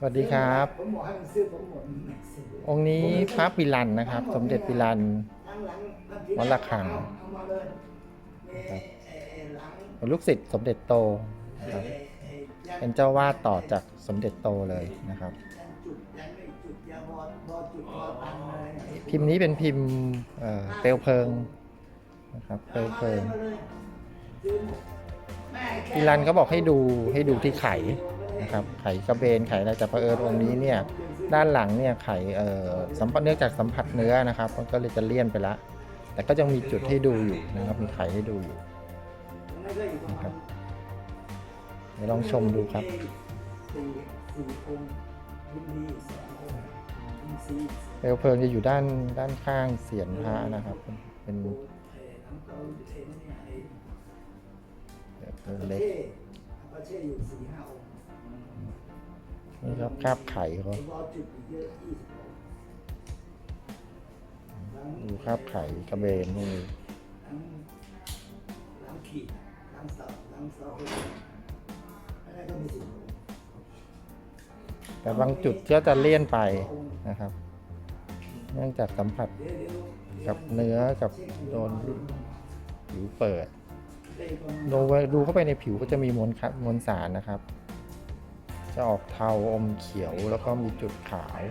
สวัสดีครับ ผมบอกให้มันซื้อผมหมดองค์นี้พระปิลันนะครับ สมเด็จปิลัน วัดระฆัง เอามาเลยมีไอ้ไอ้หลังเป็นลูกศิษย์สมเด็จโตนะครับ ไอ้ยันเป็นเจ้าวาดต่อจากสมเด็จโตเลยนะครับ ยันจุดยันไม่จุดยาบอบอจุดบอตันอะไรเนี่ยพิมพ์นี้เป็นพิมพ์เอ่อเปลวเพลิงนะครับเปลวเพลิง อามาเลยซื้อหมดแม่แค่ ปิลันเขาบอกให้ดูให้ดูที่ไข่ นะครับไข่กระเบนไข่อะไรแต่เผอิญองค์นี้เนี่ยด้านหลังเนี่ยไข่เอ่อสัมผัสเนื่องจากสัมผัสเนื้อนะครับมันก็เลยจะเลี่ยนไปละ แต่ก็ยังมีจุดให้ดูอยู่นะครับมีไข่ให้ดูอยู่นะครับเดี๋ยวลองชมดูครับสี่สี่องค์ยินดีสององค์ยินซีเปลวเพลิงจะอยู่ด้านด้านข้างเสียนพระนะครับ เป็นเป็นโอเอ่อน้ำเต้าเอ็นเนี่ยไอ้เปลวเพลิงเล็ก นี่ครับคาบไข่เขาดูคาบไข่กระเบนนี่ทั้งทั้งขีดทั้งสาทั้งเสาอะไรก็มีสิแต่บางจุดก็จะเลี่ยนไปนะครับ เนื่องจากสัมผัสกับเนื้อกับโดนผิวเปิดเดี๋ยวประมาณดูไว้ดูเข้าไปในผิวก็จะมีมวลคัมวลสารนะครับ จะออกเทาอมเขียวแล้วก็มีจุดขาว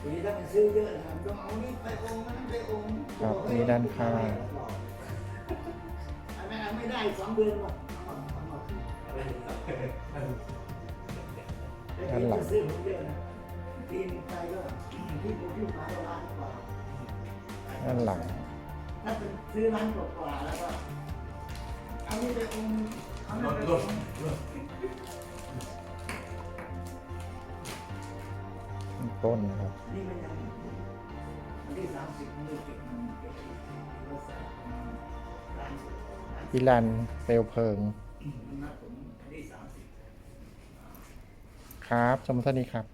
ทีนี้ถ้ามันซื้อเยอะนะต้องเอานี่ไปองค์นั้นไปองค์ครับนี่ด้านข้างอันนั้นไม่ได้สองเดือนหรอกเอามาเอามาแต่ ที่จะซื้อผมเยอะนะทีนึงไปก็ที่ผมที่ขายล้านกว่าด้านหลังถ้าเป็นซื้อร้านกว่าๆแล้วก็เอานี่ไปองค์เอานั่นไปองค์ต้นนะครับนี่มันยังวันที่สามสิบมือเก็บมันเก็บรักษาร้านร้านพิลันเปลวเพลิง นัดผมวันที่สามสิบ ครับชมเท่านี้ครับ